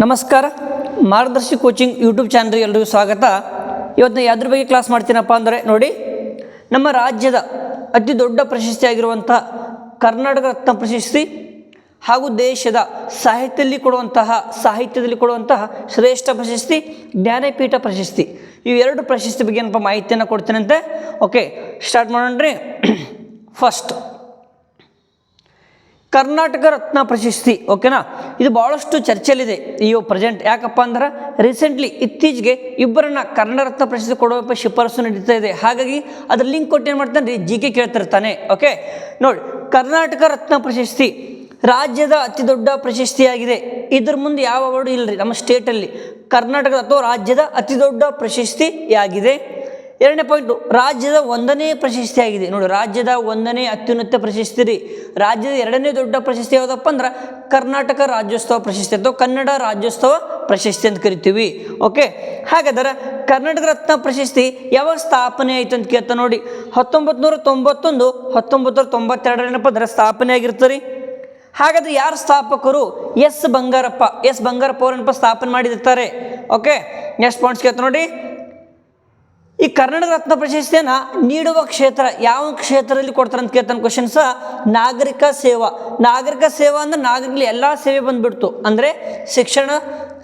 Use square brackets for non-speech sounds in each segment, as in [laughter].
ನಮಸ್ಕಾರ. ಮಾರ್ಗದರ್ಶಿ coaching YouTube channel ಎಲ್ರಿಗೂ ಸ್ವಾಗತ. ಇವತ್ತು ಯಾವ್ದ್ರ ಬಗ್ಗೆ ಕ್ಲಾಸ್ ಮಾಡ್ತೀನಪ್ಪ ಅಂದರೆ ನೋಡಿ, ನಮ್ಮ ರಾಜ್ಯದ ಅತಿ ದೊಡ್ಡ ಪ್ರಶಸ್ತಿಯಾಗಿರುವಂಥ ಕರ್ನಾಟಕ ರತ್ನ ಪ್ರಶಸ್ತಿ ಹಾಗೂ ದೇಶದ ಸಾಹಿತ್ಯದಲ್ಲಿ ಕೊಡುವಂತಹ ಸಾಹಿತ್ಯದಲ್ಲಿ ಕೊಡುವಂತಹ ಶ್ರೇಷ್ಠ ಪ್ರಶಸ್ತಿ, ಜ್ಞಾನಪೀಠ ಪ್ರಶಸ್ತಿ. ಇವು ಎರಡು ಪ್ರಶಸ್ತಿ ಬಗ್ಗೆ ಏನಪ್ಪ ಮಾಹಿತಿಯನ್ನು ಕೊಡ್ತೀನಂತೆ? ಓಕೆ ಸ್ಟಾರ್ಟ್ ಮಾಡೋಣ್ರಿ. ಫಸ್ಟ್ [clears throat] ಕರ್ನಾಟಕ ರತ್ನ ಪ್ರಶಸ್ತಿ ಓಕೆನಾ ಇದು ಭಾಳಷ್ಟು ಚರ್ಚೆಯಲ್ಲಿದೆ ಈ ಪ್ರೆಸೆಂಟ್ ಯಾಕಪ್ಪ ಅಂದ್ರೆ ರೀಸೆಂಟ್ಲಿ ಇತ್ತೀಚೆಗೆ ಇಬ್ಬರನ್ನ ಕನ್ನಡ ರತ್ನ ಪ್ರಶಸ್ತಿ ಕೊಡುವ ಶಿಫಾರಸು ನಡೀತಾ ಇದೆ. ಹಾಗಾಗಿ ಅದ್ರ ಲಿಂಕ್ ಕೊಟ್ಟು ಏನು ಮಾಡ್ತಾನೆ ರೀ? ಜಿ ಕೆ ಕೇಳ್ತಿರ್ತಾನೆ ಓಕೆ ನೋಡಿ, ಕರ್ನಾಟಕ ರತ್ನ ಪ್ರಶಸ್ತಿ ರಾಜ್ಯದ ಅತಿ ದೊಡ್ಡ ಪ್ರಶಸ್ತಿಯಾಗಿದೆ ಇದ್ರ ಮುಂದೆ ಯಾವ ಅವಾರ್ಡು ಇಲ್ಲರಿ ನಮ್ಮ ಸ್ಟೇಟಲ್ಲಿ ಕರ್ನಾಟಕದ ಅಥವಾ ರಾಜ್ಯದ ಅತಿ ದೊಡ್ಡ ಪ್ರಶಸ್ತಿಯಾಗಿದೆ ಎರಡನೇ ಪಾಯಿಂಟು ರಾಜ್ಯದ ಒಂದನೇ ಪ್ರಶಸ್ತಿಯಾಗಿದೆ. ನೋಡಿ, ರಾಜ್ಯದ ಒಂದನೇ ಅತ್ಯುನ್ನತ ಪ್ರಶಸ್ತಿ ರೀ. ರಾಜ್ಯದ ಎರಡನೇ ದೊಡ್ಡ ಪ್ರಶಸ್ತಿ ಯಾವುದಪ್ಪ ಅಂದ್ರೆ ಕರ್ನಾಟಕ ರಾಜ್ಯೋತ್ಸವ ಪ್ರಶಸ್ತಿ ಅಥವಾ ಕನ್ನಡ ರಾಜ್ಯೋತ್ಸವ ಪ್ರಶಸ್ತಿ ಅಂತ ಕರಿತೀವಿ. ಓಕೆ ಹಾಗಾದ್ರೆ ಕರ್ನಾಟಕ ರತ್ನ ಪ್ರಶಸ್ತಿ ಯಾವಾಗ ಸ್ಥಾಪನೆ ಆಯ್ತು ಅಂತ ಕೇಳ್ತಾ ನೋಡಿ. ಹತ್ತೊಂಬತ್ತು ನೂರ ತೊಂಬತ್ತೊಂದು ಹತ್ತೊಂಬತ್ತು ನೂರ ತೊಂಬತ್ತೆರಡನೇನಪ್ಪ ಅಂದ್ರೆ ಸ್ಥಾಪನೆ ಆಗಿರುತ್ತೆ ರೀ. ಹಾಗಾದ್ರೆ ಯಾರು ಸ್ಥಾಪಕರು? ಎಸ್ ಬಂಗಾರಪ್ಪ. ಎಸ್ ಬಂಗಾರಪ್ಪ ಅವರೇನಪ್ಪ ಸ್ಥಾಪನೆ ಮಾಡಿರ್ತಾರೆ. ಓಕೆ ನೆಕ್ಸ್ಟ್ ಪಾಯಿಂಟ್ಸ್ ಕೇಳ್ತಾ ನೋಡಿ. ಈ ಕರ್ನಾಟಕ ರತ್ನ ಪ್ರಶಸ್ತಿಯನ್ನು ನೀಡುವ ಕ್ಷೇತ್ರ ಯಾವ ಕ್ಷೇತ್ರದಲ್ಲಿ ಕೊಡ್ತಾರೆ ಅಂತ ಕೇಳ್ತಾನೆ ಕ್ವಶನ್ಸ ನಾಗರಿಕ ಸೇವಾ. ನಾಗರಿಕ ಸೇವಾ ಅಂದ್ರೆ ನಾಗರಿಕಲ್ಲಿ ಎಲ್ಲ ಸೇವೆ ಬಂದ್ಬಿಡ್ತು. ಅಂದರೆ ಶಿಕ್ಷಣ,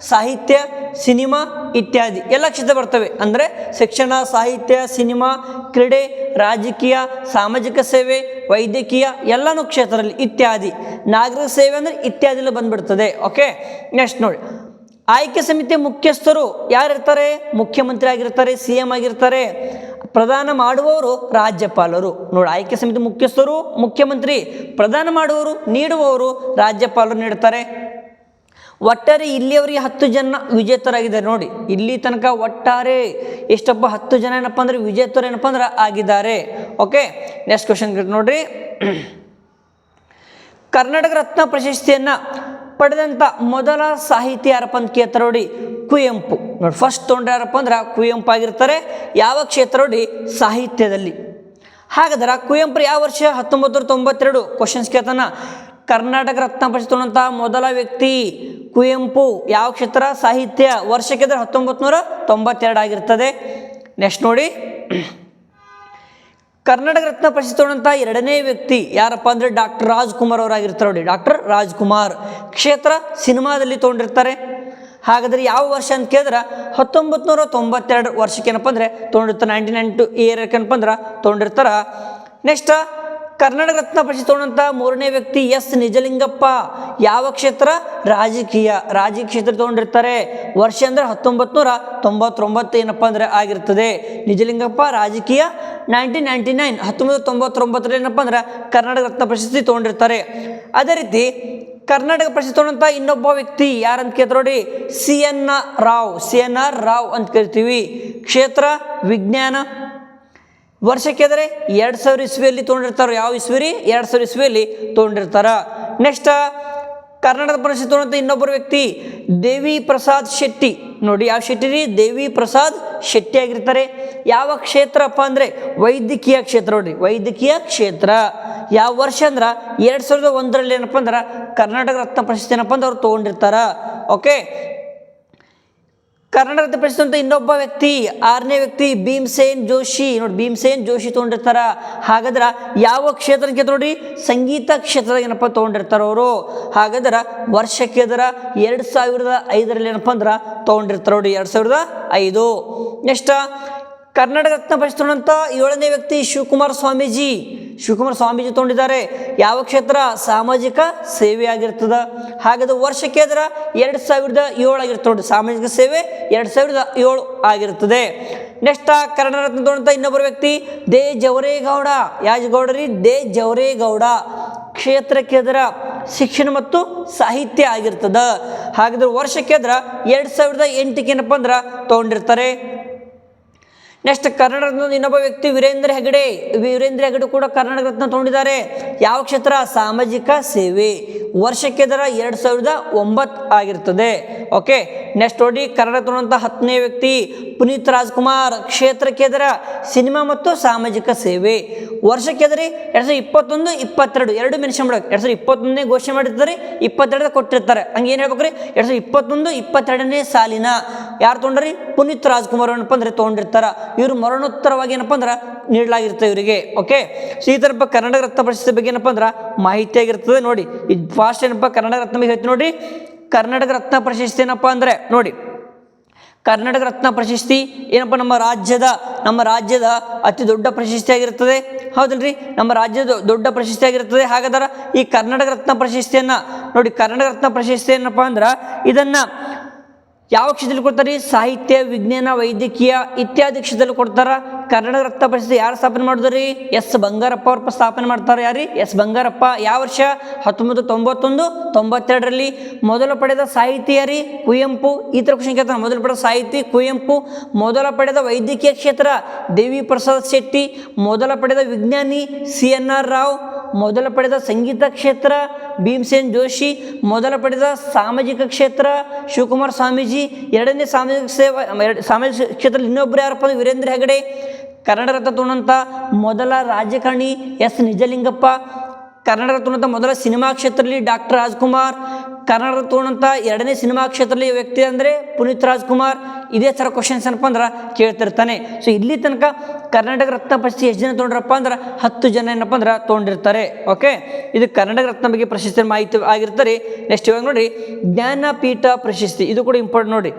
ಸಾಹಿತ್ಯ, ಸಿನಿಮಾ ಇತ್ಯಾದಿ ಎಲ್ಲ ಕ್ಷೇತ್ರ ಬರ್ತವೆ. ಅಂದರೆ ಶಿಕ್ಷಣ, ಸಾಹಿತ್ಯ, ಸಿನಿಮಾ, ಕ್ರೀಡೆ, ರಾಜಕೀಯ, ಸಾಮಾಜಿಕ ಸೇವೆ, ವೈದ್ಯಕೀಯ ಎಲ್ಲನೂ ಕ್ಷೇತ್ರದಲ್ಲಿ ಇತ್ಯಾದಿ. ನಾಗರಿಕ ಸೇವೆ ಅಂದರೆ ಇತ್ಯಾದಿಲ್ಲ ಬಂದ್ಬಿಡ್ತದೆ. ಓಕೆ ನೆಕ್ಸ್ಟ್ ನೋಡಿ. ಆಯ್ಕೆ ಸಮಿತಿ ಮುಖ್ಯಸ್ಥರು ಯಾರಿರ್ತಾರೆ? ಮುಖ್ಯಮಂತ್ರಿ ಆಗಿರ್ತಾರೆ ಸಿ ಎಂ ಆಗಿರ್ತಾರೆ. ಪ್ರದಾನ ಮಾಡುವವರು ರಾಜ್ಯಪಾಲರು. ನೋಡಿ ಆಯ್ಕೆ ಸಮಿತಿ ಮುಖ್ಯಸ್ಥರು, ಮುಖ್ಯಮಂತ್ರಿ. ಪ್ರದಾನ ಮಾಡುವವರು, ನೀಡುವವರು ರಾಜ್ಯಪಾಲರು ನೀಡ್ತಾರೆ. ಒಟ್ಟಾರೆ ಇಲ್ಲಿಯವರಿಗೆ ಹತ್ತು ಜನ ವಿಜೇತರಾಗಿದ್ದಾರೆ ನೋಡಿ. ಇಲ್ಲಿ ತನಕ ಒಟ್ಟಾರೆ ಎಷ್ಟಪ್ಪ ಹತ್ತು ಜನ ಏನಪ್ಪ ಅಂದ್ರೆ ವಿಜೇತರು ಏನಪ್ಪ ಅಂದ್ರೆ ಆಗಿದ್ದಾರೆ. ಓಕೆ ನೆಕ್ಸ್ಟ್ ಕ್ವಶನ್ ನೋಡ್ರಿ. [clears throat] ಕರ್ನಾಟಕ ರತ್ನ ಪ್ರಶಸ್ತಿಯನ್ನು ಪಡೆದಂಥ ಮೊದಲ ಸಾಹಿತಿ ಯಾರಪ್ಪ ಅಂತ ಕೇಳ್ತಾರೆ ನೋಡಿ ಕುವೆಂಪು. ನೋಡಿ ಫಸ್ಟ್ ತೊಗೊಂಡ್ರೆ ಯಾರಪ್ಪ ಅಂದ್ರೆ ಕುವೆಂಪು ಆಗಿರ್ತಾರೆ ಯಾವ ಕ್ಷೇತ್ರ ನೋಡಿ ಸಾಹಿತ್ಯದಲ್ಲಿ. ಹಾಗಾದ್ರೆ ಕುವೆಂಪು ಯಾವ ವರ್ಷ? ಹತ್ತೊಂಬತ್ತು ನೂರ ತೊಂಬತ್ತೆರಡು? ಕ್ವಶನ್ಸ್ ಕೇಳ್ತಾನ. ಕರ್ನಾಟಕ ರತ್ನ ಪ್ರಶಸ್ತಿ ಮೊದಲ ವ್ಯಕ್ತಿ ಕುವೆಂಪು ಯಾವ ಕ್ಷೇತ್ರ? ಸಾಹಿತ್ಯ ವರ್ಷಕ್ಕೆ ಹತ್ತೊಂಬತ್ತು ನೂರ ತೊಂಬತ್ತೆರಡು ಆಗಿರ್ತದೆ. ನೆಕ್ಸ್ಟ್ ನೋಡಿ. ಕರ್ನಾಟಕ ರತ್ನ ಪ್ರಶಸ್ತಿ ಎರಡನೇ ವ್ಯಕ್ತಿ ಯಾರಪ್ಪ ಅಂದರೆ ಡಾಕ್ಟರ್ ರಾಜ್ಕುಮಾರ್ ಅವರಾಗಿರ್ತಾರೆ ನೋಡಿ. ಡಾಕ್ಟರ್ ರಾಜ್ಕುಮಾರ್ ಕ್ಷೇತ್ರ ಸಿನಿಮಾದಲ್ಲಿ ತೊಗೊಂಡಿರ್ತಾರೆ. ಹಾಗಾದ್ರೆ ಯಾವ ವರ್ಷ ಅಂತ ಕೇಳಿದ್ರೆ? ಹತ್ತೊಂಬತ್ತು ನೂರ ತೊಂಬತ್ತೆರಡು ವರ್ಷಕ್ಕೆ ಏನಪ್ಪ ಅಂದರೆ ತೊಗೊಂಡಿರ್ತಾರೆ. ನೈಂಟಿ ನೈನ್ ಟು ಇಯರ್ ಏನಪ್ಪ ಅಂದ್ರೆ ತೊಗೊಂಡಿರ್ತಾರೆ. ನೆಕ್ಸ್ಟ್ ಕರ್ನಾಟಕ ರತ್ನ ಪ್ರಶಸ್ತಿ ತೊಗೊಂಡಂಥ ಮೂರನೇ ವ್ಯಕ್ತಿ ಎಸ್ ನಿಜಲಿಂಗಪ್ಪ. ಯಾವ ಕ್ಷೇತ್ರ? ರಾಜಕೀಯ. ರಾಜಕೀಯ ಕ್ಷೇತ್ರ ತೊಗೊಂಡಿರ್ತಾರೆ. ವರ್ಷ ಅಂದರೆ ಹತ್ತೊಂಬತ್ತು ನೂರ ತೊಂಬತ್ತೊಂಬತ್ತು ಏನಪ್ಪ ಅಂದರೆ ಆಗಿರ್ತದೆ. ನಿಜಲಿಂಗಪ್ಪ ರಾಜಕೀಯ ನೈನ್ಟೀನ್ ನೈಂಟಿ ನೈನ್ ಹತ್ತೊಂಬತ್ತು ತೊಂಬತ್ತೊಂಬತ್ತರಲ್ಲಿ ಏನಪ್ಪ ಅಂದ್ರೆ ಕರ್ನಾಟಕ ರತ್ನ ಪ್ರಶಸ್ತಿ ತೊಗೊಂಡಿರ್ತಾರೆ. ಅದೇ ರೀತಿ ಕರ್ನಾಟಕ ಪ್ರಶಸ್ತಿ ತೊಗೊಂಡಂಥ ಇನ್ನೊಬ್ಬ ವ್ಯಕ್ತಿ ಯಾರಂತ ಕೇಳ್ತಾರೆ ನೋಡಿ? C N Rao. C N R Rao ಅಂತ ಕರಿತೀವಿ. ಕ್ಷೇತ್ರ, ವಿಜ್ಞಾನ ವರ್ಷಕ್ಕೆ ಅಂದರೆ ಎರಡು ಸಾವಿರ ಇಸ್ವಿಯಲ್ಲಿ ತೊಗೊಂಡಿರ್ತಾರೋ ಯಾವ ಇಸ್ವಿರಿ? ಎರಡು ಸಾವಿರ ಇಸ್ವಿಯಲ್ಲಿ ತೊಗೊಂಡಿರ್ತಾರ. ನೆಕ್ಸ್ಟ್ ಕರ್ನಾಟಕ ಪ್ರಶಸ್ತಿ ತೊಗೊಂಡಂಥ ಇನ್ನೊಬ್ಬರು ವ್ಯಕ್ತಿ, ದೇವಿ ಪ್ರಸಾದ್ ಶೆಟ್ಟಿ. ನೋಡಿ, ಯಾವ ಶೆಟ್ಟಿ ರೀ? ದೇವಿ ಪ್ರಸಾದ್ ಶೆಟ್ಟಿ ಆಗಿರ್ತಾರೆ. ಯಾವ ಕ್ಷೇತ್ರಪ್ಪ ಅಂದರೆ? ವೈದ್ಯಕೀಯ ಕ್ಷೇತ್ರ ನೋಡಿ ವೈದ್ಯಕೀಯ ಕ್ಷೇತ್ರ. ಯಾವ ವರ್ಷ ಅಂದ್ರೆ? ಎರಡು ಸಾವಿರದ ಒಂದರಲ್ಲಿ ಏನಪ್ಪ ಅಂದ್ರೆ? ಕರ್ನಾಟಕ ರತ್ನ ಪ್ರಶಸ್ತಿ ಏನಪ್ಪ ಅಂದ್ರೆ ಅವ್ರು ತೊಗೊಂಡಿರ್ತಾರ. ಓಕೆ ಕರ್ನಾಟಕ ರತ್ನ ಪ್ರಶಸ್ತಿ ಇನ್ನೊಬ್ಬ ವ್ಯಕ್ತಿ, ಆರನೇ ವ್ಯಕ್ತಿ ಭೀಮಸೇನ್ ಜೋಶಿ. ನೋಡಿ ಭೀಮಸೇನ್ ಜೋಶಿ ತೊಗೊಂಡಿರ್ತಾರ. ಹಾಗಾದ್ರೆ ಯಾವ ಕ್ಷೇತ್ರಕ್ಕೆ ನೋಡಿ? ಸಂಗೀತ ಕ್ಷೇತ್ರದಾಗ ಏನಪ್ಪ ತೊಗೊಂಡಿರ್ತಾರ ಅವರು? ಹಾಗಾದ್ರೆ ವರ್ಷಕ್ಕೆ ಅದರ ಎರಡು ಸಾವಿರದ ಐದರಲ್ಲಿ ಏನಪ್ಪ ಅಂದ್ರೆ ತೊಗೊಂಡಿರ್ತಾರ ನೋಡಿ ಎರಡು ಸಾವಿರದ ಐದು. ನೆಕ್ಸ್ಟ್ ಕರ್ನಾಟಕ ರತ್ನ ಪ್ರಶ್ನೆ ಏಳನೇ ವ್ಯಕ್ತಿ ಶಿವಕುಮಾರ ಸ್ವಾಮೀಜಿ. ಶಿವಕುಮಾರ ಸ್ವಾಮೀಜಿ ತೊಗೊಂಡಿದ್ದಾರೆ. ಯಾವ ಕ್ಷೇತ್ರ? ಸಾಮಾಜಿಕ ಸೇವೆ ಆಗಿರ್ತದ. ಹಾಗಾದ್ರೆ ವರ್ಷಕ್ಕೆ ಅದರ ಎರಡು ಸಾವಿರದ ಏಳು ಆಗಿರ್ತದೆ ಸಾಮಾಜಿಕ ಸೇವೆ ಎರಡು ಸಾವಿರದ ಏಳು ಆಗಿರ್ತದೆ. ನೆಕ್ಸ್ಟ್ ಕನ್ನಡ ರತ್ನ ತೊಗೊಂಡಂಥ ಇನ್ನೊಬ್ಬರು ವ್ಯಕ್ತಿ, ದೇ ಜವರೇಗೌಡ. ಯಾಜಗೌಡರಿ? ದೇ ಜವರೇಗೌಡ. ಕ್ಷೇತ್ರಕ್ಕೆ ಅದರ ಶಿಕ್ಷಣ ಮತ್ತು ಸಾಹಿತ್ಯ ಆಗಿರ್ತದ. ಹಾಗಾದ್ರೆ ವರ್ಷಕ್ಕೆ ಅದರ ಎರಡು ಸಾವಿರದ ಎಂಟಕ್ಕೆ ಏನಪ್ಪ ಅಂದ್ರೆ ತೊಗೊಂಡಿರ್ತಾರೆ. ನೆಕ್ಸ್ಟ್ ರತ್ನ ಇನ್ನೊಬ್ಬ ವ್ಯಕ್ತಿ ವೀರೇಂದ್ರ ಹೆಗಡೆ. ವೀರೇಂದ್ರ ಹೆಗಡೆ ಕೂಡ ಕರ್ನಾಟಕ ರತ್ನ ತಗೊಂಡಿದ್ದಾರೆ. ಯಾವ ಕ್ಷೇತ್ರ? ಸಾಮಾಜಿಕ ಸೇವೆ. ವರ್ಷಕ್ಕೆ ದರ ಎರಡು ಸಾವಿರದ ಒಂಬತ್ತು ಆಗಿರ್ತದೆ. ಓಕೆ ನೆಕ್ಸ್ಟ್ ನೋಡಿ ಕನ್ನಡ ತಗೊಂಡಂಥ ಹತ್ತನೇ ವ್ಯಕ್ತಿ, ಪುನೀತ್ ರಾಜ್ಕುಮಾರ್. ಕ್ಷೇತ್ರಕ್ಕೆ ದರ ಸಿನಿಮಾ ಮತ್ತು ಸಾಮಾಜಿಕ ಸೇವೆ. ವರ್ಷಕ್ಕೆ ದರ ಎರಡು ಸಾವಿರದ ಇಪ್ಪತ್ತೊಂದು, ಇಪ್ಪತ್ತೆರಡು. ಎರಡು ಮೆನ್ಷನ್ ಮಾಡಬೇಕು ಎರಡು ಸಾವಿರದ ಇಪ್ಪತ್ತೊಂದನೇ ಘೋಷಣೆ ಮಾಡಿರ್ತಾರೆ ಇಪ್ಪತ್ತೆರಡು ಕೊಟ್ಟಿರ್ತಾರೆ. ಹಂಗೆ ಏನು ಹೇಳ್ಬೇಕ್ರಿ? ಎರಡು ಸಾವಿರದ ಇಪ್ಪತ್ತೊಂದು, ಇಪ್ಪತ್ತೆರಡನೇ ಸಾಲಿನ ಯಾರು ತೊಗೊಂಡ್ರಿ? ಪುನೀತ್ ರಾಜ್ಕುಮಾರ್ ಏನಪ್ಪ ಅಂದರೆ ತೊಗೊಂಡಿರ್ತಾರ. ಇವರು ಮರಣೋತ್ತರವಾಗಿ ಏನಪ್ಪ ಅಂದ್ರೆ ನೀಡಲಾಗಿರ್ತದೆ ಇವರಿಗೆ ಓಕೆ ಸೊ ಈ ಕರ್ನಾಟಕ ರತ್ನ ಪ್ರಶಸ್ತಿ ಬಗ್ಗೆ ಏನಪ್ಪ ಅಂದ್ರೆ ಮಾಹಿತಿ ಆಗಿರ್ತದೆ, ನೋಡಿ. ಇದು ಫಾಸ್ಟ್ ಏನಪ್ಪ, ಕರ್ನಾಟಕ ರತ್ನ ಬಗ್ಗೆ ಹೇಳ್ತೀನಿ ನೋಡಿ. ಕರ್ನಾಟಕ ರತ್ನ ಪ್ರಶಸ್ತಿ ಏನಪ್ಪ ಅಂದರೆ, ನೋಡಿ. ಕರ್ನಾಟಕ ರತ್ನ ಪ್ರಶಸ್ತಿ ಏನಪ್ಪ, ನಮ್ಮ ರಾಜ್ಯದ ನಮ್ಮ ರಾಜ್ಯದ ಅತಿ ದೊಡ್ಡ ಪ್ರಶಸ್ತಿ ಆಗಿರ್ತದೆ. ಹೌದಲ್ರಿ? ನಮ್ಮ ರಾಜ್ಯದ ದೊಡ್ಡ ಪ್ರಶಸ್ತಿ ಆಗಿರ್ತದೆ. ಹಾಗಾದ್ರೆ ಈ ಕರ್ನಾಟಕ ರತ್ನ ಪ್ರಶಸ್ತಿಯನ್ನು ನೋಡಿ, ಕರ್ನಾಟಕ ರತ್ನ ಪ್ರಶಸ್ತಿ ಏನಪ್ಪ ಅಂದ್ರೆ, ಇದನ್ನು ಯಾವ ಕ್ಷೇತ್ರದಲ್ಲಿ ಕೊಡ್ತಾರೆ? ಸಾಹಿತ್ಯ, ವಿಜ್ಞಾನ, ವೈದ್ಯಕೀಯ ಇತ್ಯಾದಿ ಕ್ಷೇತ್ರದಲ್ಲಿ ಕೊಡ್ತಾರ. ಕನ್ನಡ ರಕ್ತ ಪ್ರಶಸ್ತಿ ಯಾರು ಸ್ಥಾಪನೆ ಮಾಡಿದ್ರಿ? ಎಸ್. ಬಂಗಾರಪ್ಪ ಅವ್ರ ಸ್ಥಾಪನೆ ಮಾಡ್ತಾರೆ ಯಾರಿ? ಎಸ್. ಬಂಗಾರಪ್ಪ. ಯಾವ ವರ್ಷ? ಹತ್ತೊಂಬತ್ತು ತೊಂಬತ್ತೊಂದು, ತೊಂಬತ್ತೆರಡರಲ್ಲಿ. ಮೊದಲು ಪಡೆದ ಸಾಹಿತಿ ಯಾರಿ? ಕುವೆಂಪು. ಈ ಥರ ಕ್ವಶನ್ ಕೇಳ್ತಾರೆ ಮೊದಲು ಪಡೆದ ಸಾಹಿತಿ ಕುವೆಂಪು. ಮೊದಲ ಪಡೆದ ವೈದ್ಯಕೀಯ ಕ್ಷೇತ್ರ ದೇವಿ ಪ್ರಸಾದ್ ಶೆಟ್ಟಿ. ಮೊದಲ ಪಡೆದ ವಿಜ್ಞಾನಿ ಸಿ ಎನ್ ಆರ್ ರಾವ್. ಮೊದಲ ಪಡೆದ ಸಂಗೀತ ಕ್ಷೇತ್ರ, ಭೀಮಸೇನ್ ಜೋಶಿ. ಮೊದಲ ಪಡೆದ ಸಾಮಾಜಿಕ ಕ್ಷೇತ್ರ, ಶಿವಕುಮಾರ್ ಸ್ವಾಮೀಜಿ. ಎರಡನೇ ಸಾಮಾಜಿಕ ಸೇವಾ ಸಾಮಾಜಿಕ ಕ್ಷೇತ್ರದಲ್ಲಿ ಇನ್ನೊಬ್ಬರು ಯಾರಪ್ಪ ವೀರೇಂದ್ರ ಹೆಗಡೆ. ಕನ್ನಡ ರತ್ನ ತೋಣಂತ ಮೊದಲ ರಾಜಕಾರಣಿ ಎಸ್. ನಿಜಲಿಂಗಪ್ಪ. ಕನ್ನಡ ತೊಗೊಂಡಂಥ ಮೊದಲ ಸಿನಿಮಾ ಕ್ಷೇತ್ರದಲ್ಲಿ ಡಾಕ್ಟರ್ ರಾಜ್ಕುಮಾರ್. ಕನ್ನಡ ತೊಗೊಂಡಂಥ ಎರಡನೇ ಸಿನಿಮಾ ಕ್ಷೇತ್ರದಲ್ಲಿ ವ್ಯಕ್ತಿ ಅಂದರೆ ಪುನೀತ್ ರಾಜ್ಕುಮಾರ್. ಇದೇ ಥರ ಕ್ವಶನ್ಸ್ ಏನಪ್ಪ ಅಂದ್ರೆ ಕೇಳ್ತಿರ್ತಾನೆ. ಸೊ ಇಲ್ಲಿ ತನಕ ಕರ್ನಾಟಕ ರತ್ನ ಪ್ರಶಸ್ತಿ ಎಷ್ಟು ಜನ ತೊಗೊಂಡ್ರಪ್ಪ ಅಂದ್ರೆ ಹತ್ತು ಜನ ಏನಪ್ಪ ಅಂದ್ರೆ ತೊಗೊಂಡಿರ್ತಾರೆ. ಓಕೆ ಇದು ಕರ್ನಾಟಕ ರತ್ನ ಬಗ್ಗೆ ಪ್ರಶಸ್ತಿ ಮಾಹಿತಿ ಆಗಿರ್ತಾರೆ ನೆಕ್ಸ್ಟ್ ಇವಾಗ ನೋಡಿ ಜ್ಞಾನಪೀಠ ಪ್ರಶಸ್ತಿ. ಇದು ಕೂಡ ಇಂಪಾರ್ಟೆಂಟ್ ನೋಡಿ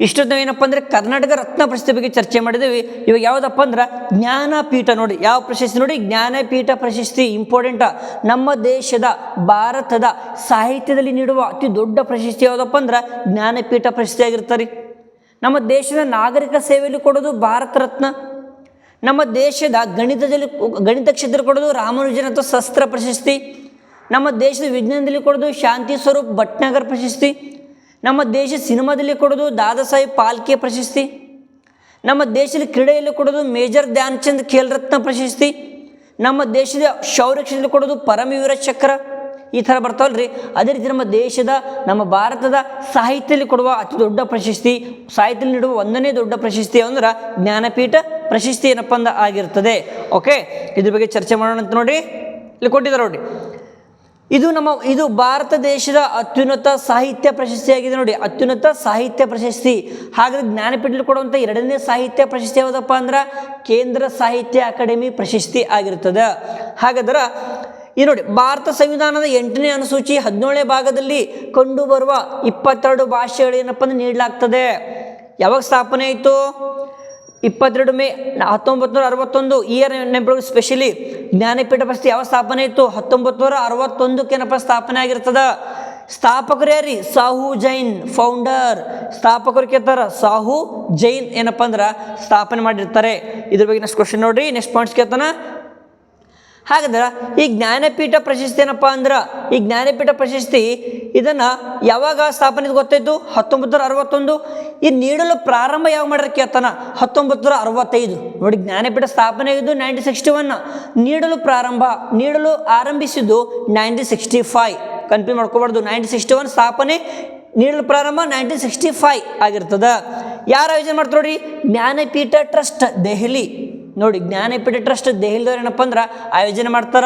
ನಾವು ಏನಪ್ಪ ಅಂದರೆ ಕರ್ನಾಟಕ ರತ್ನ ಪ್ರಶಸ್ತಿ ಬಗ್ಗೆ ಚರ್ಚೆ ಮಾಡಿದ್ದೀವಿ. ಇವಾಗ ಯಾವುದಪ್ಪ ಅಂದ್ರೆ ಜ್ಞಾನಪೀಠ ನೋಡಿ, ಯಾವ ಪ್ರಶಸ್ತಿ ನೋಡಿ? ಜ್ಞಾನಪೀಠ ಪ್ರಶಸ್ತಿ ಇಂಪಾರ್ಟೆಂಟ ನಮ್ಮ ದೇಶದ, ಭಾರತದ ಸಾಹಿತ್ಯದಲ್ಲಿ ನೀಡುವ ಅತಿ ದೊಡ್ಡ ಪ್ರಶಸ್ತಿ ಯಾವುದಪ್ಪ ಅಂದ್ರೆ ಜ್ಞಾನಪೀಠ ಪ್ರಶಸ್ತಿ ಆಗಿರ್ತಾರೆ. ನಮ್ಮ ದೇಶದ ನಾಗರಿಕ ಸೇವೆಯಲ್ಲಿ ಕೊಡೋದು ಭಾರತ ರತ್ನ. ನಮ್ಮ ದೇಶದ ಗಣಿತದಲ್ಲಿ, ಗಣಿತ ಕ್ಷೇತ್ರ ಕೊಡೋದು ರಾಮಾನುಜನ್ ಅಥವಾ ಶಸ್ತ್ರ ಪ್ರಶಸ್ತಿ. ನಮ್ಮ ದೇಶದ ವಿಜ್ಞಾನದಲ್ಲಿ ಕೊಡೋದು ಶಾಂತಿ ಸ್ವರೂಪ್ ಭಟ್ನಗರ್ ಪ್ರಶಸ್ತಿ. ನಮ್ಮ ದೇಶ ಸಿನಿಮಾದಲ್ಲಿ ಕೊಡೋದು ದಾದಾ ಸಾಹೇಬ್ ಪಾಲ್ಕೆ ಪ್ರಶಸ್ತಿ. ನಮ್ಮ ದೇಶದ ಕ್ರೀಡೆಯಲ್ಲಿ ಕೊಡೋದು ಮೇಜರ್ ಧ್ಯಾನ್ ಚಂದ್ ಖೇಲ್ ರತ್ನ ಪ್ರಶಸ್ತಿ. ನಮ್ಮ ದೇಶದ ಶೌರ್ಯ ಕೊಡೋದು ಪರಮವೀರ ಚಕ್ರ. ಈ ಥರ ಬರ್ತಾವಲ್ರಿ ಅದೇ ರೀತಿ ನಮ್ಮ ದೇಶದ, ನಮ್ಮ ಭಾರತದ ಸಾಹಿತ್ಯದಲ್ಲಿ ಕೊಡುವ ಅತಿ ದೊಡ್ಡ ಪ್ರಶಸ್ತಿ, ಸಾಹಿತ್ಯದಲ್ಲಿ ನೀಡುವ ಒಂದನೇ ದೊಡ್ಡ ಪ್ರಶಸ್ತಿ ಅಂದ್ರೆ ಜ್ಞಾನಪೀಠ ಪ್ರಶಸ್ತಿ ಏನಪ್ಪ ಅಂದ ಆಗಿರ್ತದೆ. ಓಕೆ ಇದ್ರ ಬಗ್ಗೆ ಚರ್ಚೆ ಮಾಡೋಣ ಅಂತ ನೋಡಿ ಇಲ್ಲಿ ಕೊಟ್ಟಿದ್ದಾರೆ ನೋಡಿ ಇದು ನಮ್ಮ, ಇದು ಭಾರತ ದೇಶದ ಅತ್ಯುನ್ನತ ಸಾಹಿತ್ಯ ಪ್ರಶಸ್ತಿಯಾಗಿದೆ ನೋಡಿ. ಅತ್ಯುನ್ನತ ಸಾಹಿತ್ಯ ಪ್ರಶಸ್ತಿ. ಹಾಗಾದ್ರೆ ಜ್ಞಾನಪೀಠದಲ್ಲಿ ಕೊಡುವಂಥ ಎರಡನೇ ಸಾಹಿತ್ಯ ಪ್ರಶಸ್ತಿ ಯಾವುದಪ್ಪ ಅಂದ್ರೆ ಕೇಂದ್ರ ಸಾಹಿತ್ಯ ಅಕಾಡೆಮಿ ಪ್ರಶಸ್ತಿ ಆಗಿರ್ತದೆ. ಹಾಗಾದ್ರೆ ಈ ನೋಡಿ, ಭಾರತ ಸಂವಿಧಾನದ ಎಂಟನೇ ಅನುಸೂಚಿ ಹದಿನೇಳನೇ ಭಾಗದಲ್ಲಿ ಕಂಡುಬರುವ ಇಪ್ಪತ್ತೆರಡು ಭಾಷೆಗಳು ಏನಪ್ಪ ಅಂದ್ರೆ ನೀಡಲಾಗ್ತದೆ. ಯಾವಾಗ ಸ್ಥಾಪನೆ ಆಯಿತು? ಇಪ್ಪತ್ತೆರಡು ಮೇ ಹತ್ತೊಂಬತ್ತು ನೂರ ಅರವತ್ತೊಂದು ಇಯರ್ ನೆನಪು ಸ್ಪೆಷಲಿ ಜ್ಞಾನಪೀಠ ಪ್ರಶಸ್ತಿ ಯಾವ ಸ್ಥಾಪನೆ ಇತ್ತು? ಹತ್ತೊಂಬತ್ತು ನೂರ ಅರವತ್ತೊಂದಕ್ಕೆ ಏನಪ್ಪ ಸ್ಥಾಪನೆ ಆಗಿರ್ತದ. ಸ್ಥಾಪಕರು ಸಾಹು ಜೈನ್ ಫೌಂಡರ್ ಸ್ಥಾಪಕರು ಕೇಳ್ತಾರ, ಸಾಹು ಜೈನ್ ಏನಪ್ಪ ಅಂದ್ರೆ ಸ್ಥಾಪನೆ ಮಾಡಿರ್ತಾರೆ. ಇದ್ರ ಬಗ್ಗೆ ನೆಕ್ಸ್ಟ್ ಕ್ವಶನ್ ನೋಡ್ರಿ. ನೆಕ್ಸ್ಟ್ ಪಾಯಿಂಟ್ಸ್ ಕೇಳ್ತಾನ. ಹಾಗಾದ್ರೆ ಈ ಜ್ಞಾನಪೀಠ ಪ್ರಶಸ್ತಿ ಏನಪ್ಪ ಅಂದ್ರೆ, ಈ ಜ್ಞಾನಪೀಠ ಪ್ರಶಸ್ತಿ ಇದನ್ನು ಯಾವಾಗ ಸ್ಥಾಪನೆ ಗೊತ್ತಾಯ್ತು ಹತ್ತೊಂಬತ್ತು ನೂರ ಅರವತ್ತೊಂದು ಈ ನೀಡಲು ಪ್ರಾರಂಭ ಯಾವಾಗ ಮಾಡ್ಯಾರ ಕೇಳ್ತಾನ? ಹತ್ತೊಂಬತ್ತು ನೂರ ಅರವತ್ತೈದು ನೋಡಿ ಜ್ಞಾನಪೀಠ ಸ್ಥಾಪನೆ ಆಗಿದ್ದು ನೈನ್ಟೀನ್ ಸಿಕ್ಸ್ಟಿ ಒನ್. ನೀಡಲು ಪ್ರಾರಂಭ, ನೀಡಲು ಆರಂಭಿಸಿದ್ದು ನೈನ್ಟೀನ್ ಸಿಕ್ಸ್ಟಿ ಫೈವ್. ಕನ್ಫ್ಯೂಸ್ ಮಾಡ್ಕೋಬಾರ್ದು. ನೈನ್ಟೀನ್ ಸಿಕ್ಸ್ಟಿ ಒನ್ ಸ್ಥಾಪನೆ, ನೀಡಲು ಪ್ರಾರಂಭ ನೈನ್ಟೀನ್ ಸಿಕ್ಸ್ಟಿ ಫೈವ್ ಆಗಿರ್ತದೆ. ಯಾರು ಆಯೋಜನೆ ಮಾಡ್ತಾರೆ ನೋಡಿ? ಜ್ಞಾನಪೀಠ ಟ್ರಸ್ಟ್, ದೆಹಲಿ. ನೋಡಿ ಜ್ಞಾನಪೀಠ ಟ್ರಸ್ಟ್ ದೆಹಲಿದವ್ರು ಏನಪ್ಪ ಅಂದ್ರೆ ಆಯೋಜನೆ ಮಾಡ್ತಾರ.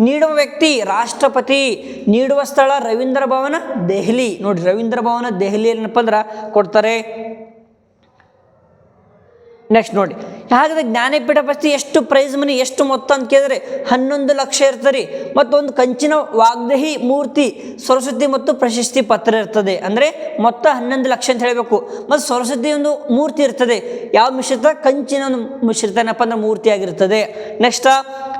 ನೀಡುವ ವ್ಯಕ್ತಿ, ರಾಷ್ಟ್ರಪತಿ, ನೀಡುವ ಸ್ಥಳ ರವೀಂದ್ರ ಭವನ ದೆಹಲಿ. ನೋಡಿ, ರವೀಂದ್ರ ಭವನ ದೆಹಲಿ ಏನಪ್ಪ ಅಂದ್ರೆ ಕೊಡ್ತಾರೆ ನೆಕ್ಸ್ಟ್ ನೋಡಿ. ಹಾಗಾದ್ರೆ ಜ್ಞಾನಪೀಠ ಪ್ರಶಸ್ತಿ ಎಷ್ಟು ಪ್ರೈಸ್ ಮನಿ, ಎಷ್ಟು ಮೊತ್ತ ಅಂತ ಕೇಳಿದ್ರೆ ಹನ್ನೊಂದು ಲಕ್ಷ ಇರ್ತದೆ. ಮತ್ತು ಒಂದು ಕಂಚಿನ ವಾಗ್ದೇಹಿ ಮೂರ್ತಿ, ಸರಸ್ವತಿ ಮತ್ತು ಪ್ರಶಸ್ತಿ ಪತ್ರ ಇರ್ತದೆ. ಅಂದರೆ ಮೊತ್ತ ಹನ್ನೊಂದು ಲಕ್ಷ ಅಂತ ಹೇಳಬೇಕು. ಮತ್ತು ಸರಸ್ವತಿ ಒಂದು ಮೂರ್ತಿ ಇರ್ತದೆ. ಯಾವ ಮಿಶ್ರಿತ? ಕಂಚಿನ ಒಂದು ಮಿಶ್ರಿತ. ಏನಪ್ಪ ಅಂದ್ರೆ ಮೂರ್ತಿ ಆಗಿರ್ತದೆ. ನೆಕ್ಸ್ಟ್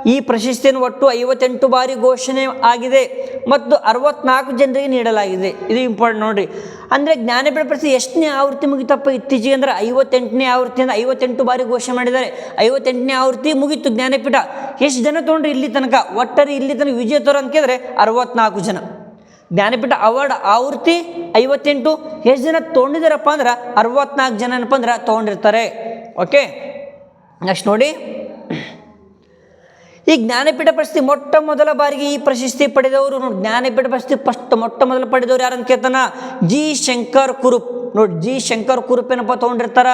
ಈ ಪ್ರಶಸ್ತಿಯನ್ನು ಒಟ್ಟು ಐವತ್ತೆಂಟು ಬಾರಿ ಘೋಷಣೆ ಆಗಿದೆ. ಮತ್ತು ಅರವತ್ನಾಲ್ಕು ಜನರಿಗೆ ನೀಡಲಾಗಿದೆ. ಇದು ಇಂಪಾರ್ಟೆಂಟ್ ನೋಡ್ರಿ ಅಂದರೆ ಜ್ಞಾನಪೀಠ ಪ್ರಶಸ್ತಿ ಎಷ್ಟನೇ ಆವೃತ್ತಿ ಮುಗಿತಪ್ಪ ಇತ್ತೀಚೆಗೆ ಅಂದ್ರೆ ಐವತ್ತೆಂಟನೇ ಆವೃತ್ತಿಯಿಂದ ಐವತ್ತೆಂಟು ಬಾರಿ ಘೋಷಣೆ ಮಾಡಿದ್ದಾರೆ. ಐವತ್ತೆಂಟನೇ ಆವೃತ್ತಿ ಮುಗಿತು ಜ್ಞಾನಪೀಠ. ಎಷ್ಟು ಜನ ತೊಗೊಂಡ್ರಿ ಇಲ್ಲಿ ತನಕ? ಒಟ್ಟಾರೆ ಇಲ್ಲಿ ತನಕ ವಿಜೇತರು ಅಂತ ಕೇಳಿದ್ರೆ ಅರವತ್ನಾಲ್ಕು ಜನ. ಜ್ಞಾನಪೀಠ ಅವಾರ್ಡ್ ಆವೃತ್ತಿ ಐವತ್ತೆಂಟು. ಎಷ್ಟು ಜನ ತೊಗೊಂಡಿದ್ದಾರಪ್ಪ ಅಂದ್ರೆ ಅರವತ್ನಾಲ್ಕು ಜನ ಏನಪ್ಪ ಅಂದ್ರೆ ತೊಗೊಂಡಿರ್ತಾರೆ. ಓಕೆ ನೆಕ್ಸ್ಟ್ ನೋಡಿ. ಈ ಜ್ಞಾನಪೀಠ ಪ್ರಶಸ್ತಿ ಮೊಟ್ಟ ಮೊದಲ ಬಾರಿಗೆ ಈ ಪ್ರಶಸ್ತಿ ಪಡೆದವರು ಜ್ಞಾನಪೀಠ ಪ್ರಶಸ್ತಿ ಫಸ್ಟ್ ಮೊಟ್ಟ ಮೊದಲು ಪಡೆದವರು ಯಾರಂತ ಕೇಳ್ತಾನ? ಜಿ. ಶಂಕರ್ ಕುರುಪ್. ನೋಡಿ ಜಿ ಶಂಕರ್ ಕುರುಪ್ ಏನಪ್ಪ ತೊಗೊಂಡಿರ್ತಾರ.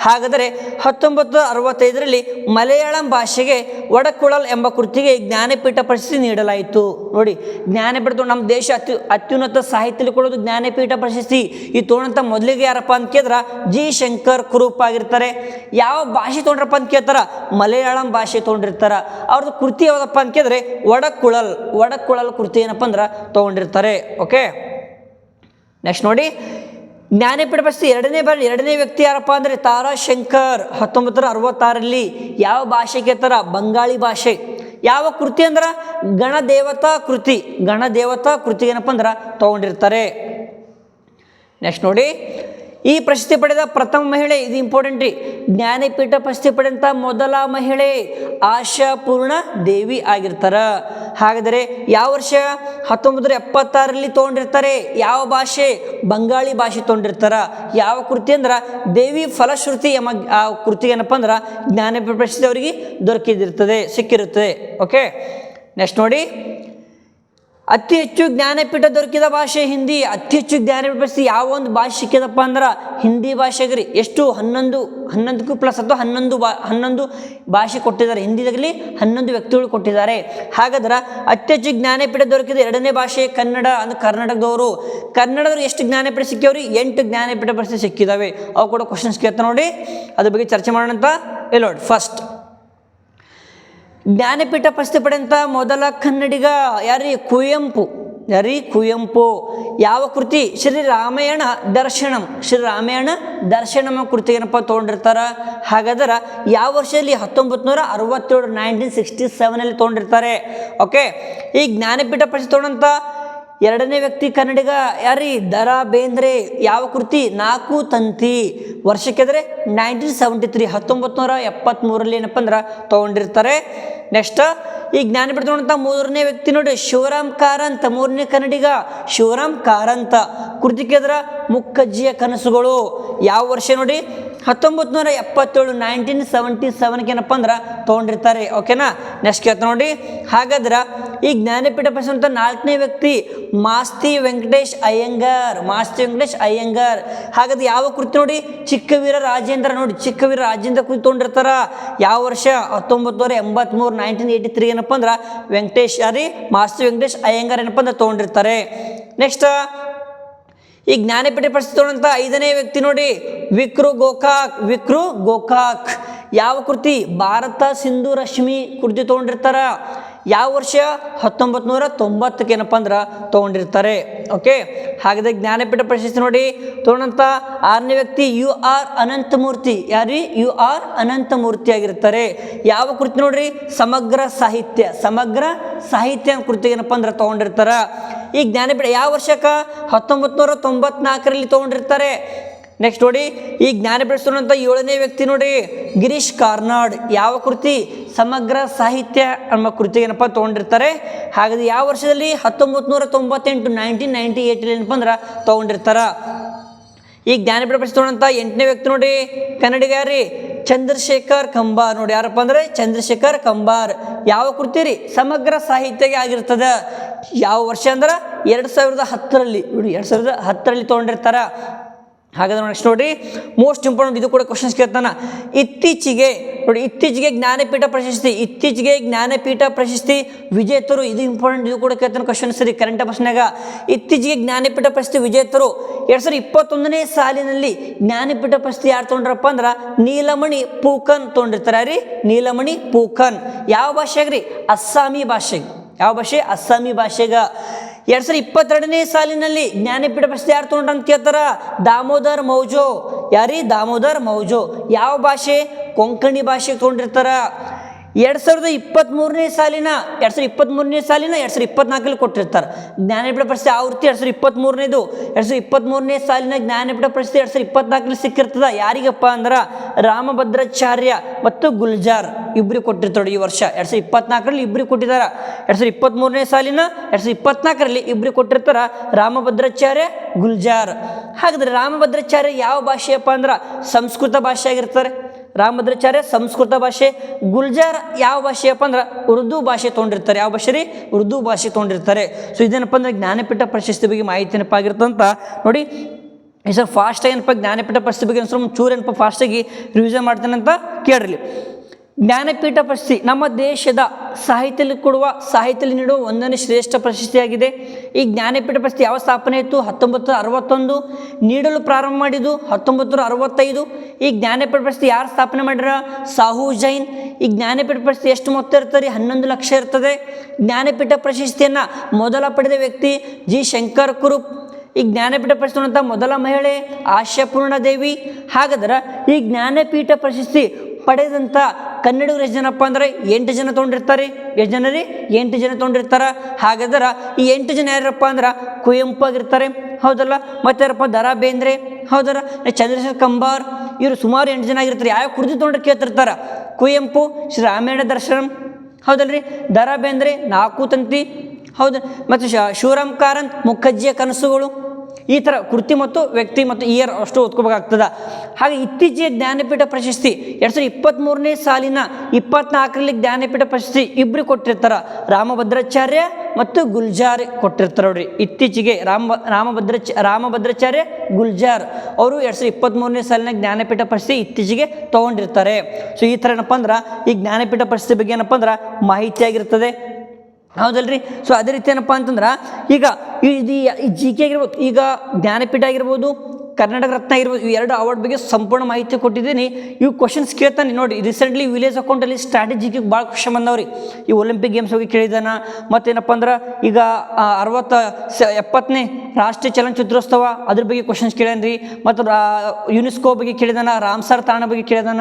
ಹಾಗಾದರೆ ಹತ್ತೊಂಬತ್ತು ಅರವತ್ತೈದರಲ್ಲಿ ಮಲಯಾಳಂ ಭಾಷೆಗೆ ಒಡಕುಳಲ್ ಎಂಬ ಕೃತಿಗೆ ಜ್ಞಾನಪೀಠ ಪ್ರಶಸ್ತಿ ನೀಡಲಾಯಿತು. ನೋಡಿ ಜ್ಞಾನಪೀಠ ನಮ್ಮ ದೇಶ ಅತ್ಯು, ಅತ್ಯುನ್ನತ ಸಾಹಿತ್ಯದಲ್ಲಿ ಕೊಡೋದು ಜ್ಞಾನಪೀಠ ಪ್ರಶಸ್ತಿ. ಈ ತೊಗೊಂಡಂಥ ಮೊದಲಿಗೆ ಯಾರಪ್ಪ ಅಂತ ಕೇಳಿದ್ರೆ ಜಿ ಶಂಕರ್ ಕುರುಪ್ ಆಗಿರ್ತಾರೆ. ಯಾವ ಭಾಷೆ ತೊಗೊಂಡ್ರಪ್ಪ ಅಂತ ಕೇಳ್ತಾರ? ಮಲಯಾಳಂ ಭಾಷೆ ತೊಗೊಂಡಿರ್ತಾರ. ಅವ್ರದ್ದು ಕೃತಿ ಯಾವುದಪ್ಪ ಅಂತ ಕೇಳಿದ್ರೆ ಒಡಕುಳಲ್ ಒಡಕುಳಲ್ ಕೃತಿ ಏನಪ್ಪ ಅಂದ್ರೆ ತೊಗೊಂಡಿರ್ತಾರೆ. ಓಕೆ ನೆಕ್ಸ್ಟ್ ನೋಡಿ ಜ್ಞಾನಪೀಠ ಪ್ರಶಸ್ತಿ ಎರಡನೇ ಬಾರಿ, ಎರಡನೇ ವ್ಯಕ್ತಿ ಯಾರಪ್ಪ ಅಂದರೆ ತಾರಾಶಂಕರ್ ಹತ್ತೊಂಬತ್ತರ ಅರವತ್ತಾರಲ್ಲಿ ಯಾವ ಭಾಷೆಗೆ ಥರ ಬಂಗಾಳಿ ಭಾಷೆ. ಯಾವ ಕೃತಿ ಅಂದ್ರೆ? ಗಣದೇವತಾ ಕೃತಿ. ಗಣದೇವತಾ ಕೃತಿ ಏನಪ್ಪ ಅಂದ್ರೆ? ತೊಗೊಂಡಿರ್ತಾರೆ. ನೆಕ್ಸ್ಟ್ ನೋಡಿ. ಈ ಪ್ರಶಸ್ತಿ ಪಡೆದ ಪ್ರಥಮ ಮಹಿಳೆ, ಇದು ಇಂಪಾರ್ಟೆಂಟ್ ರೀ. ಜ್ಞಾನಪೀಠ ಪ್ರಶಸ್ತಿ ಪಡೆದಂಥ ಮೊದಲ ಮಹಿಳೆ ಆಶಾಪೂರ್ಣ ದೇವಿ ಆಗಿರ್ತಾರ. ಹಾಗಾದರೆ ಯಾವ ವರ್ಷ? ಹತ್ತೊಂಬತ್ತು ಎಪ್ಪತ್ತಾರರಲ್ಲಿ ತೊಗೊಂಡಿರ್ತಾರೆ. ಯಾವ ಭಾಷೆ? ಬಂಗಾಳಿ ಭಾಷೆ ತೊಗೊಂಡಿರ್ತಾರ. ಯಾವ ಕೃತಿ ಅಂದ್ರೆ ದೇವಿ ಫಲಶ್ರುತಿ ಎಂಬ ಆ ಕೃತಿ ಏನಪ್ಪ ಅಂದ್ರೆ ಜ್ಞಾನಪೀಠ ಪ್ರಶಸ್ತಿ ಅವರಿಗೆ ದೊರಕಿದಿರ್ತದೆ, ಸಿಕ್ಕಿರುತ್ತದೆ. ಓಕೆ ನೆಕ್ಸ್ಟ್ ನೋಡಿ. ಅತಿ ಹೆಚ್ಚು ಜ್ಞಾನಪೀಠ ದೊರಕಿದ ಭಾಷೆ ಹಿಂದಿ. ಅತಿ ಹೆಚ್ಚು ಜ್ಞಾನಪೀಠ ಯಾವ ಒಂದು ಭಾಷೆ ಸಿಕ್ಕಿದಪ್ಪ ಅಂದ್ರೆ ಹಿಂದಿ ಭಾಷೆಗೆ ರೀ ಎಷ್ಟು ಹನ್ನೊಂದು, ಹನ್ನೊಂದಕ್ಕೂ ಪ್ಲಸ್ ಅಥವಾ ಹನ್ನೊಂದು ಬಾ, ಹನ್ನೊಂದು ಭಾಷೆ ಕೊಟ್ಟಿದ್ದಾರೆ. ಹಿಂದಿದಾಗಲಿ ಹನ್ನೊಂದು ವ್ಯಕ್ತಿಗಳು ಕೊಟ್ಟಿದ್ದಾರೆ. ಹಾಗಾದ್ರೆ ಅತಿ ಹೆಚ್ಚು ಜ್ಞಾನಪೀಠ ದೊರಕಿದ ಎರಡನೇ ಭಾಷೆ ಕನ್ನಡ ಅಂದ್ರೆ ಕರ್ನಾಟಕದವರು. ಕನ್ನಡದವ್ರು ಎಷ್ಟು ಜ್ಞಾನಪೀಠ ಸಿಕ್ಕಿವ್ರಿ? ಎಂಟು ಜ್ಞಾನಪೀಠ ಪ್ರಶಸ್ತಿ ಸಿಕ್ಕಿದಾವೆ. ಅವು ಕೂಡ ಕ್ವಶನ್ಸ್ ಕೇಳ್ತಾ ನೋಡಿ. ಅದ್ರ ಬಗ್ಗೆ ಚರ್ಚೆ ಮಾಡೋಣ ಅಂತ ಇಲ್ಲ ನೋಡಿ ಫಸ್ಟ್ ಜ್ಞಾನಪೀಠ ಪ್ರಶಸ್ತಿ ಪಡೆದಂಥ ಮೊದಲ ಕನ್ನಡಿಗ ಯಾರೀ? ಕುವೆಂಪು. ಯಾರೀ? ಕುವೆಂಪು. ಯಾವ ಕೃತಿ? ಶ್ರೀ ರಾಮಾಯಣ ದರ್ಶನಂ. ಶ್ರೀ ರಾಮಾಯಣ ದರ್ಶನಂ ಕೃತಿ ಏನಪ್ಪ ತೊಗೊಂಡಿರ್ತಾರೆ? ಹಾಗಾದ್ರೆ ಯಾವ ವರ್ಷದಲ್ಲಿ? ಹತ್ತೊಂಬತ್ತು ನೂರ ಅರವತ್ತೇಳು ನೈನ್ಟೀನ್ ಸಿಕ್ಸ್ಟಿ ಸೆವೆನಲ್ಲಿ ತೊಗೊಂಡಿರ್ತಾರೆ. ಓಕೆ ಈ ಜ್ಞಾನಪೀಠ ಪ್ರಶಸ್ತಿ ತೊಗೊಂಡಂಥ ಎರಡನೇ ವ್ಯಕ್ತಿ ಕನ್ನಡಿಗ ಯಾರಿ? ದರಾ ಬೇಂದ್ರೆ. ಯಾವ ಕೃತಿ? ನಾಲ್ಕು ತಂತಿ. ವರ್ಷಕ್ಕೆದ್ರೆ ನೈನ್ಟೀನ್ ಸೆವೆಂಟಿ ತ್ರೀ ಹತ್ತೊಂಬತ್ತು ನೂರ ಎಪ್ಪತ್ತ್ಮೂರಲ್ಲಿ ಏನಪ್ಪ ಅಂದ್ರೆ ತೊಗೊಂಡಿರ್ತಾರೆ. ನೆಕ್ಸ್ಟ್ ಈ ತೊಗೊಂಡಂಥ ಮೂರನೇ ವ್ಯಕ್ತಿ ನೋಡಿ, ಶಿವರಾಮ್ ಕಾರಂತ, ಮೂರನೇ ಕನ್ನಡಿಗ ಶಿವರಾಮ್ ಕಾರಂತ. ಕೃತಿಕೆದ್ರ ಮುಕ್ಕಜ್ಜಿಯ ಕನಸುಗಳು. ಯಾವ ವರ್ಷ ನೋಡಿ? ಹತ್ತೊಂಬತ್ತು ನೂರ ಎಪ್ಪತ್ತೇಳು ನೈನ್ಟೀನ್ ಸೆವೆಂಟಿ ಸೆವೆನ್ಗೆ ಏನಪ್ಪ ಅಂದ್ರೆ ತೊಗೊಂಡಿರ್ತಾರೆ. ಓಕೆನಾ ನೆಕ್ಸ್ಟ್ ಕೇಳ್ತಾರೆ ನೋಡಿ. ಹಾಗಾದ್ರೆ ಈ ಜ್ಞಾನಪೀಠ ಪ್ರಶಸ್ತಿ ಅಂತ ನಾಲ್ಕನೇ ವ್ಯಕ್ತಿ ಮಾಸ್ತಿ ವೆಂಕಟೇಶ್ ಅಯ್ಯಂಗಾರ್, ಮಾಸ್ತಿ ವೆಂಕಟೇಶ್ ಅಯ್ಯಂಗಾರ್. ಹಾಗಾದ್ರೆ ಯಾವ ಕೃತಿ ನೋಡಿ? ಚಿಕ್ಕವೀರ ರಾಜೇಂದ್ರ ನೋಡಿ. ಚಿಕ್ಕವೀರ ರಾಜೇಂದ್ರ ಕೃತಿ ತೊಗೊಂಡಿರ್ತಾರ. ಯಾವ ವರ್ಷ? ಹತ್ತೊಂಬತ್ತು ನೂರ ಎಂಬತ್ತ್ಮೂರು ನೈನ್ಟೀನ್ ಏಯ್ಟಿ ತ್ರೀ ಏನಪ್ಪ ಅಂದ್ರೆ? ವೆಂಕಟೇಶ್, ಅರಿ, ಮಾಸ್ತಿ ವೆಂಕಟೇಶ್ ಅಯ್ಯಂಗಾರ್ ಏನಪ್ಪ ಅಂದ್ರೆ ತೊಗೊಂಡಿರ್ತಾರೆ. ನೆಕ್ಸ್ಟ್ ಈ ಜ್ಞಾನಪೀಠ ಪ್ರಶಸ್ತಿ ತೊಗೊಂಡಂಥ ಐದನೇ ವ್ಯಕ್ತಿ ನೋಡಿ. ವಿಕ್ರು ಗೋಕಾಕ್ ವಿಕ್ರು ಗೋಕಾಕ್. ಯಾವ ಕೃತಿ? ಭಾರತ ಸಿಂಧು ರಶ್ಮಿ ಕೃತಿ ತೊಗೊಂಡಿರ್ತಾರ. ಯಾವ ವರ್ಷ? ಹತ್ತೊಂಬತ್ತು ನೂರ ತೊಂಬತ್ತಕ್ಕೆ ಏನಪ್ಪ ಅಂದ್ರೆ ತೊಗೊಂಡಿರ್ತಾರೆ. ಓಕೆ ಹಾಗಾದ್ರೆ ಜ್ಞಾನಪೀಠ ಪ್ರಶಸ್ತಿ ನೋಡಿ. ತೊಗೊಂಡಂಥ ಆರನೇ ವ್ಯಕ್ತಿ ಯು ಆರ್ ಅನಂತಮೂರ್ತಿ. ಯಾರಿ? ಯು ಆರ್ ಅನಂತಮೂರ್ತಿ ಆಗಿರ್ತಾರೆ. ಯಾವ ಕೃತಿ ನೋಡ್ರಿ? ಸಮಗ್ರ ಸಾಹಿತ್ಯ. ಸಮಗ್ರ ಸಾಹಿತ್ಯ ಕೃತಿ ಏನಪ್ಪ ಅಂದ್ರೆ ತೊಗೊಂಡಿರ್ತಾರೆ. ಈ ಜ್ಞಾನಪೀಠ ಯಾವ ವರ್ಷಕ್ಕೆ? ಹತ್ತೊಂಬತ್ತು ನೂರ ತೊಂಬತ್ನಾಲ್ಕರಲ್ಲಿ ತೊಗೊಂಡಿರ್ತಾರೆ. ನೆಕ್ಸ್ಟ್ ನೋಡಿ, ಈ ಜ್ಞಾನಪೀಠ ಬೆಳೆಸಿರುವಂಥ ಏಳನೇ ವ್ಯಕ್ತಿ ನೋಡಿ, ಗಿರೀಶ್ ಕಾರ್ನಾಡ್. ಯಾವ ಕೃತಿ? ಸಮಗ್ರ ಸಾಹಿತ್ಯ ಎಂಬ ಕೃತಿ ಏನಪ್ಪ ತೊಗೊಂಡಿರ್ತಾರೆ. ಹಾಗಾದ್ರೆ ಯಾವ ವರ್ಷದಲ್ಲಿ? ಹತ್ತೊಂಬತ್ತು ನೂರ ತೊಂಬತ್ತೆಂಟು ನೈನ್ಟೀನ್ ನೈಂಟಿ ಏಯ್ಟಲ್ಲಿ ಏನಪ್ಪ ಅಂದ್ರೆ ತೊಗೊಂಡಿರ್ತಾರೆ. ಈ ಜ್ಞಾನಪೀಠ ಪ್ರಶಸ್ತಿ ಎಂಟನೇ ವ್ಯಕ್ತಿ ನೋಡಿ, ಕನ್ನಡಿಗ ರೀ ಚಂದ್ರಶೇಖರ್ ಕಂಬಾರ್ ನೋಡಿ. ಯಾರಪ್ಪ ಅಂದರೆ? ಚಂದ್ರಶೇಖರ್ ಕಂಬಾರ್. ಯಾವ ಕೃತಿ ರೀ? ಸಮಗ್ರ ಸಾಹಿತ್ಯಗೆ ಆಗಿರ್ತದೆ. ಯಾವ ವರ್ಷ ಅಂದ್ರೆ? ಎರಡು ಸಾವಿರದ ಹತ್ತರಲ್ಲಿ. ನೋಡಿ, ಎರಡು ಸಾವಿರದ ಹತ್ತರಲ್ಲಿ ತೊಗೊಂಡಿರ್ತಾರ. ಹಾಗಾದ್ರೆ ನೆಕ್ಸ್ಟ್ ನೋಡಿ ಮೋಸ್ಟ್ ಇಂಪಾರ್ಟೆಂಟ್ ಇದು ಕೂಡ ಕ್ವಶನ್ಸ್ ಕೇಳ್ತಾನ. ಇತ್ತೀಚೆಗೆ ನೋಡಿ, ಇತ್ತೀಚೆಗೆ ಜ್ಞಾನಪೀಠ ಪ್ರಶಸ್ತಿ, ಇತ್ತೀಚೆಗೆ ಜ್ಞಾನಪೀಠ ಪ್ರಶಸ್ತಿ, ವಿಜೇತರು ಇದು ಇಂಪಾರ್ಟೆಂಟ್ ಇದು ಕೂಡ ಕೇಳ್ತಾನೆ ಕ್ವಶನ್ಸ್ ರೀ ಕರೆಂಟ್ ಪ್ರಶ್ನೆಗ ಇತ್ತೀಚೆಗೆ ಜ್ಞಾನಪೀಠ ಪ್ರಶಸ್ತಿ ವಿಜೇತರು, ಎರಡು ಸಾವಿರದ ಇಪ್ಪತ್ತೊಂದನೇ ಸಾಲಿನಲ್ಲಿ ಜ್ಞಾನಪೀಠ ಪ್ರಶಸ್ತಿ ಯಾರು ತೊಗೊಂಡ್ರಪ್ಪ ಅಂದ್ರೆ ನೀಲಮಣಿ ಪೂಕನ್ ತೊಗೊಂಡಿರ್ತಾರೆ ರೀ ನೀಲಮಣಿ ಪೂಕನ್. ಯಾವ ಭಾಷೆಗೆ ಅಸ್ಸಾಮಿ ಭಾಷೆಗೆ ಯಾವ ಭಾಷೆ? ಅಸ್ಸಾಮಿ ಭಾಷೆಗ. ಎರಡು ಸಾವಿರದ ಇಪ್ಪತ್ತೆರಡನೇ ಸಾಲಿನಲ್ಲಿ ಜ್ಞಾನಪೀಠ ಪ್ರಶಸ್ತಿ ಯಾರು ತೊಗೊಂಡ್ರ ಅಂತ ಕೇಳ್ತಾರ? ದಾಮೋದರ್ ಮೌಜೋ. ಯಾರಿ? ದಾಮೋದರ್ ಮೌಜೋ. ಯಾವ ಭಾಷೆ? ಕೊಂಕಣಿ ಭಾಷೆ ತೊಗೊಂಡಿರ್ತಾರ. ಎರಡು ಸಾವಿರದ ಇಪ್ಪತ್ತ್ಮೂರನೇ ಸಾಲಿನ, ಎರಡು ಸಾವಿರದ ಇಪ್ಪತ್ತ್ಮೂರನೇ ಸಾಲಿನ ಎರಡು ಸಾವಿರದ ಇಪ್ಪತ್ನಾಲ್ಕಲ್ಲಿ ಕೊಟ್ಟಿರ್ತಾರೆ. ಜ್ಞಾನಪೀಠ ಪ್ರಶಸ್ತಿ ಆವೃತ್ತಿ ಎರಡು ಸಾವಿರದ ಇಪ್ಪತ್ತ್ಮೂರನೇದು ಎರಡು ಸಾವಿರದ ಇಪ್ಪತ್ತ್ಮೂರನೇ ಸಾಲಿನ ಜ್ಞಾನಪೀಠ ಪ್ರಶ್ನೆ ಎರಡು ಸಾವಿರದ ಇಪ್ಪತ್ನಾಲ್ಕಲ್ಲಿ ಸಿಕ್ಕಿರ್ತದ? ಯಾರಿಗಪ್ಪ ಅಂದ್ರೆ ರಾಮಭದ್ರಾಚಾರ್ಯ ಮತ್ತು ಗುಲ್ಜಾರ್ ಇಬ್ಬರಿಗೆ ಕೊಟ್ಟಿರ್ತಾರೆ ಈ ವರ್ಷ. ಎರಡು ಸಾವಿರದ ಇಪ್ಪತ್ನಾಲ್ಕರಲ್ಲಿ ಇಬ್ಬರಿಗೆ ಕೊಟ್ಟಿದ್ದಾರೆ ಎರಡು ಸಾವಿರದ ಇಪ್ಪತ್ತ್ಮೂರನೇ ಸಾಲಿನ ಎರಡು ಸಾವಿರದ ಇಪ್ಪತ್ನಾಲ್ಕರಲ್ಲಿ ಇಬ್ಬರಿಗೆ ಕೊಟ್ಟಿರ್ತಾರೆ ರಾಮಭದ್ರಾಚಾರ್ಯ, ಗುಲ್ಜಾರ್. ಹಾಗಾದ್ರೆ ರಾಮಭದ್ರಾಚಾರ್ಯ ಯಾವ ಭಾಷೆಯಪ್ಪ ಅಂದ್ರೆ ಸಂಸ್ಕೃತ ಭಾಷೆ ಆಗಿರ್ತಾರೆ. ರಾಮಭದ್ರಾಚಾರ್ಯ ಸಂಸ್ಕೃತ ಭಾಷೆ, ಗುಲ್ಜಾರ್ ಯಾವ ಭಾಷೆಯಪ್ಪ ಅಂದ್ರೆ ಉರ್ದು ಭಾಷೆ ತೊಗೊಂಡಿರ್ತಾರೆ. ಯಾವ ಭಾಷೆ ರೀ? ಉರ್ದು ಭಾಷೆ ತೊಗೊಂಡಿರ್ತಾರೆ. ಸೊ ಇದೇನಪ್ಪ ಅಂದ್ರೆ ಜ್ಞಾನಪೀಠ ಪ್ರಶಸ್ತಿ ಬಗ್ಗೆ ಮಾಹಿತಿ ಏನಪ್ಪ ಆಗಿರ್ತಂತ ನೋಡಿ ಈ ಸರ್ ಫಾಸ್ಟಾಗಿ ಏನಪ್ಪ, ಜ್ಞಾನಪೀಠ ಪ್ರಶಸ್ತಿ ಬಗ್ಗೆ ಒಂದು ಚೂರು ಏನಪ್ಪ ಫಾಸ್ಟಾಗಿ ರಿವಿಷನ್ ಮಾಡ್ತೇನೆ ಅಂತ ಕೇಳಿರಲಿ ಜ್ಞಾನಪೀಠ ಪ್ರಶಸ್ತಿ ನಮ್ಮ ದೇಶದ ಸಾಹಿತ್ಯದಲ್ಲಿ ಕೊಡುವ, ಸಾಹಿತ್ಯದಲ್ಲಿ ನೀಡುವ ಒಂದನೇ ಶ್ರೇಷ್ಠ ಪ್ರಶಸ್ತಿಯಾಗಿದೆ ಈ ಜ್ಞಾನಪೀಠ ಪ್ರಶಸ್ತಿ ಯಾವ ಸ್ಥಾಪನೆ ಇತ್ತು? ಹತ್ತೊಂಬತ್ತು ಅರವತ್ತೊಂದು ನೀಡಲು ಪ್ರಾರಂಭ ಮಾಡಿದ್ದು ಹತ್ತೊಂಬತ್ತು ನೂರ ಅರವತ್ತೈದು ಈ ಜ್ಞಾನಪೀಠ ಪ್ರಶಸ್ತಿ ಯಾರು ಸ್ಥಾಪನೆ ಮಾಡ್ಯಾರ? ಸಾಹು ಜೈನ್. ಈ ಜ್ಞಾನಪೀಠ ಪ್ರಶಸ್ತಿ ಎಷ್ಟು ಮೊತ್ತ ಇರ್ತದೆ? ಹನ್ನೊಂದು ಲಕ್ಷ ಇರ್ತದೆ. ಜ್ಞಾನಪೀಠ ಪ್ರಶಸ್ತಿಯನ್ನು ಮೊದಲ ಪಡೆದ ವ್ಯಕ್ತಿ ಜಿ. ಶಂಕರ್ ಕುರುಪ್. ಈ ಜ್ಞಾನಪೀಠ ಪ್ರಶಸ್ತಿ ಮೊದಲ ಮಹಿಳೆ ಆಶಾಪೂರ್ಣ ದೇವಿ. ಹಾಗಾದ್ರೆ ಈ ಜ್ಞಾನಪೀಠ ಪ್ರಶಸ್ತಿ ಪಡೆದಂಥ ಕನ್ನಡಿಗರು ಎಷ್ಟು ಜನಪ್ಪ ಅಂದರೆ ಎಂಟು ಜನ ತೊಗೊಂಡಿರ್ತಾರೆ. ಎಷ್ಟು ಜನ ರೀ? ಎಂಟು ಜನ ತೊಗೊಂಡಿರ್ತಾರೆ. ಹಾಗಾದ್ರೆ ಈ ಎಂಟು ಜನ ಯಾರಪ್ಪ ಅಂದ್ರೆ ಕುವೆಂಪು ಆಗಿರ್ತಾರೆ ಹೌದಲ್ಲ? ಮತ್ತೆ ಯಾರಪ್ಪ? ದರಾ ಬೇಂದ್ರೆ ಹೌದಲ್ಲ ಚಂದ್ರಶೇಖರ್ ಕಂಬಾರ್. ಇವರು ಸುಮಾರು ಎಂಟು ಜನ ಆಗಿರ್ತಾರೆ. ಯಾವ ಕುರ್ದಿ ತೊಗೊಂಡು ಕೇಳ್ತಿರ್ತಾರೆ. ಕುವೆಂಪು ಶ್ರೀ ರಾಮಾಯಣ ದರ್ಶನಂ. ಹೌದಲ್ರಿ? ದರಾ ಬೇಂದ್ರೆ ನಾಲ್ಕು ತಂತಿ. ಹೌದು. ಮತ್ತು ಶ ಶಿವರಾಮ್ ಕಾರಂತ್ ಮುಖಜ್ಜಿಯ ಕನಸುಗಳು. ಈ ಥರ ಕೃತಿ ಮತ್ತು ವ್ಯಕ್ತಿ ಮತ್ತು ಇಯರ್ ಅಷ್ಟು ಓದ್ಕೋಬೇಕಾಗ್ತದೆ. ಹಾಗೆ ಇತ್ತೀಚೆಗೆ ಜ್ಞಾನಪೀಠ ಪ್ರಶಸ್ತಿ, ಎರಡು ಸಾವಿರದ ಇಪ್ಪತ್ತ್ಮೂರನೇ ಸಾಲಿನ ಇಪ್ಪತ್ನಾಲ್ಕರಲ್ಲಿ ಜ್ಞಾನಪೀಠ ಪ್ರಶಸ್ತಿ ಇಬ್ಬರು ಕೊಟ್ಟಿರ್ತಾರೆ. ರಾಮಭದ್ರಾಚಾರ್ಯ ಮತ್ತು ಗುಲ್ಜಾರ್ ಕೊಟ್ಟಿರ್ತಾರೆ ನೋಡ್ರಿ. ಇತ್ತೀಚೆಗೆ ರಾಮ ರಾಮಭದ್ರಚ ರಾಮಭದ್ರಾಚಾರ್ಯ ಗುಲ್ಜಾರ್ ಅವರು ಎರಡು ಸಾವಿರದ ಇಪ್ಪತ್ತ್ಮೂರನೇ ಸಾಲಿನ ಜ್ಞಾನಪೀಠ ಪ್ರಶಸ್ತಿ ಇತ್ತೀಚೆಗೆ ತೊಗೊಂಡಿರ್ತಾರೆ. ಸೊ ಈ ಥರ ಏನಪ್ಪ ಅಂದ್ರೆ, ಈ ಜ್ಞಾನಪೀಠ ಪ್ರಶಸ್ತಿ ಬಗ್ಗೆ ಏನಪ್ಪ ಅಂದ್ರೆ ಮಾಹಿತಿಯಾಗಿರ್ತದೆ ಹೌದಲ್ರಿ? ಸೊ ಅದೇ ರೀತಿ ಏನಪ್ಪ ಅಂತಂದ್ರೆ ಈಗ ಇದು ಈ ಜಿ ಕೆ ಆಗಿರ್ಬೋದು, ಈಗ ಜ್ಞಾನಪೀಠ ಆಗಿರ್ಬೋದು ಕರ್ನಾಟಕ ರತ್ನ ಇರುವ ಈ ಎರಡು ಅವಾರ್ಡ್ ಬಗ್ಗೆ ಸಂಪೂರ್ಣ ಮಾಹಿತಿ ಕೊಟ್ಟಿದ್ದೀನಿ. ಇವು ಕ್ವಶನ್ಸ್ ಕೇಳ್ತಾನೆ ನೋಡಿ. ರೀಸೆಂಟ್ಲಿ ವಿಲೇಜ್ ಅಕೌಂಟಲ್ಲಿ ಸ್ಟ್ರಾಟಜಿಗೆ ಭಾಳ ಕ್ವಶನ್ ಬಂದವ್ರಿ. ಈ ಒಲಿಂಪಿಕ್ ಗೇಮ್ಸ್ ಹೋಗಿ ಕೇಳಿದಾನ. ಮತ್ತೇನಪ್ಪ ಅಂದ್ರೆ ಈಗ ಅರವತ್ತ, ಸ, ಎಪ್ಪತ್ತನೇ ರಾಷ್ಟ್ರೀಯ ಚಲನಚಿತ್ರೋತ್ಸವ ಅದ್ರ ಬಗ್ಗೆ ಕ್ವಶನ್ಸ್ ಕೇಳ್ಯಾನ್ರಿ. ಮತ್ತು ಯುನೆಸ್ಕೋ ಬಗ್ಗೆ ಕೇಳಿದಾನ ರಾಮ್ಸರ್ ತಾಣ ಬಗ್ಗೆ ಕೇಳಿದಾನ.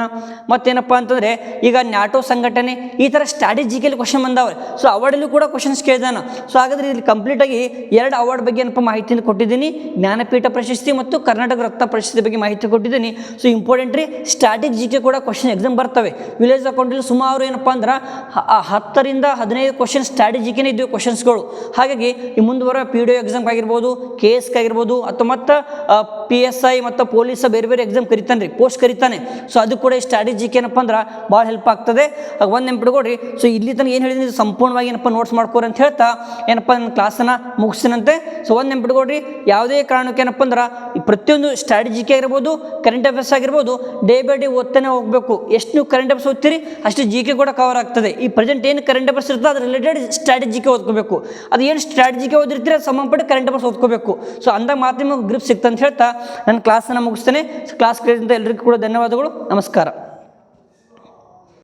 ಮತ್ತೇನಪ್ಪ ಅಂತಂದರೆ, ಈಗ ನ್ಯಾಟೋ ಸಂಘಟನೆ ಈ ಥರ ಸ್ಟ್ರಾಟಜಿಕಲ್ಲಿ ಕ್ವಶನ್ ಬಂದಾವೆ ಸೊ ಅವಾರ್ಡಲ್ಲೂ ಕೂಡ ಕ್ವಶನ್ಸ್ ಕೇಳಿದಾನ. ಸೊ ಹಾಗಾದ್ರೆ ಇಲ್ಲಿ ಕಂಪ್ಲೀಟಾಗಿ ಎರಡು ಅವಾರ್ಡ್ ಬಗ್ಗೆ ಏನಪ್ಪ ಮಾಹಿತಿಯನ್ನು ಕೊಟ್ಟಿದ್ದೀನಿ. ಜ್ಞಾನಪೀಠ ಪ್ರಶಸ್ತಿ ಮತ್ತು ಕರ್ನಾಟಕ ರತ್ನ ಪರಿಸ್ಥಿತಿ ಬಗ್ಗೆ ಮಾಹಿತಿ ಕೊಟ್ಟಿದ್ದೀನಿ. ಸೊ ಇಂಪಾರ್ಟೆಂಟ್ ರೀ ಸ್ಟ್ಯಾಟಿಕ್ ಜಿ ಕೆ ಕೂಡ ಕ್ವಶನ್ ಎಕ್ಸಾಮ್ ಬರ್ತವೆ. ವಿಲೇಜ್ ಅಕೌಂಟಲ್ಲಿ ಸುಮಾರು ಏನಪ್ಪ ಅಂದ್ರೆ ಹತ್ತರಿಂದ ಹದಿನೈದು ಕ್ವಶನ್ ಸ್ಟ್ರಾಟಜಿಕೇ ಇದ್ದವು ಕ್ವಶನ್ಸ್ಗಳು ಹಾಗಾಗಿ, ಈ ಮುಂದುವರ ಪಿ ಡಿ ಒ ಎಕ್ಸಾಮ್ ಆಗಿರ್ಬೋದು ಕೆ ಎಸ್ಗೆ ಆಗಿರ್ಬೋದು, ಅಥವಾ ಮತ್ತು ಪಿ ಎಸ್ ಐ ಮತ್ತು ಪೊಲೀಸ್ ಬೇರೆ ಬೇರೆ ಎಕ್ಸಾಮ್ ಕರಿತಾನೆ ರೀ ಪೋಸ್ಟ್ ಕರಿತಾನೆ. ಸೊ ಅದು ಕೂಡ ಈ ಸ್ಟ್ರಾಟಜಿಕ್ ಏನಪ್ಪ ಅಂದ್ರೆ ಭಾಳ ಹೆಲ್ಪ್ ಆಗ್ತದೆ. ಒಂದು ನೆನ್ಪಿಡ್ಕೊಡ್ರಿ ಸೊ ಇಲ್ಲಿ ತನಕ ಏನು ಹೇಳಿದ್ದೀನಿ ಸಂಪೂರ್ಣವಾಗಿ ಏನಪ್ಪ ನೋಟ್ಸ್ ಮಾಡ್ಕೋರಿ ಅಂತ ಹೇಳ್ತಾ, ಏನಪ್ಪ ನನ್ನ ಕ್ಲಾಸನ್ನು ಮುಗಿಸಿನಂತೆ ಸೊ ಒಂದು ನೆನ್ಪಿಡ್ಕೊಡ್ರಿ ಯಾವುದೇ ಕಾರಣಕ್ಕೆ ಏನಪ್ಪ ಅಂದ್ರೆ, ಈ ಪ್ರತಿಯೊಂದು ಸ್ಟ್ರಾಟಜಿಕ್ ಆಗಿರ್ಬೋದು ಕರೆಂಟ್ ಅಫೇರ್ಸ್ ಆಗಿರ್ಬೋದು ಡೇ ಬೈ ಡೇ ಓದ್ತಾನೆ ಹೋಗಬೇಕು. ಎಷ್ಟು ನೀವು ಕರೆಂಟ್ ಅಫೇರ್ಸ್ ಓದ್ತೀರಿ, ಅಷ್ಟು ಜಿ ಕೆ ಕೂಡ ಕವರ್ ಆಗ್ತದೆ. ಈ ಪ್ರೆಸೆಂಟ್ ಏನು ಕರೆಂಟ್ ಅಫೇರ್ಸ್ ಇರ್ತದೆ ಅದ್ರ ರಿಲೇಟೆಡ್ ಸ್ಟ್ರಾಟಜಿಗೆ ಓದ್ಕೋಬೇಕು. ಅದು ಏನು ಸ್ಟ್ರಾಟಜಿಗೆ ಓದಿರ್ತೀರ ಸಂಬಂಧಪಟ್ಟ ಕರೆಂಟ್ ಅಫೇರ್ಸ್ ಓದ್ಕೋಬೇಕು. ಸೊ ಅಂದಾಗ ಮಾತ್ರ ನಿಮಗೆ ಗ್ರಿಪ್ ಸಿಗ್ತಂತ ಹೇಳ್ತಾ ನನ್ನ ಕ್ಲಾಸನ್ನು ಮುಗಿಸ್ತೇನೆ. ಕ್ಲಾಸ್ ಕೇಳಿದಂಥ ಎಲ್ರಿಗೂ ಕೂಡ ಧನ್ಯವಾದಗಳು. ನಮಸ್ಕಾರ.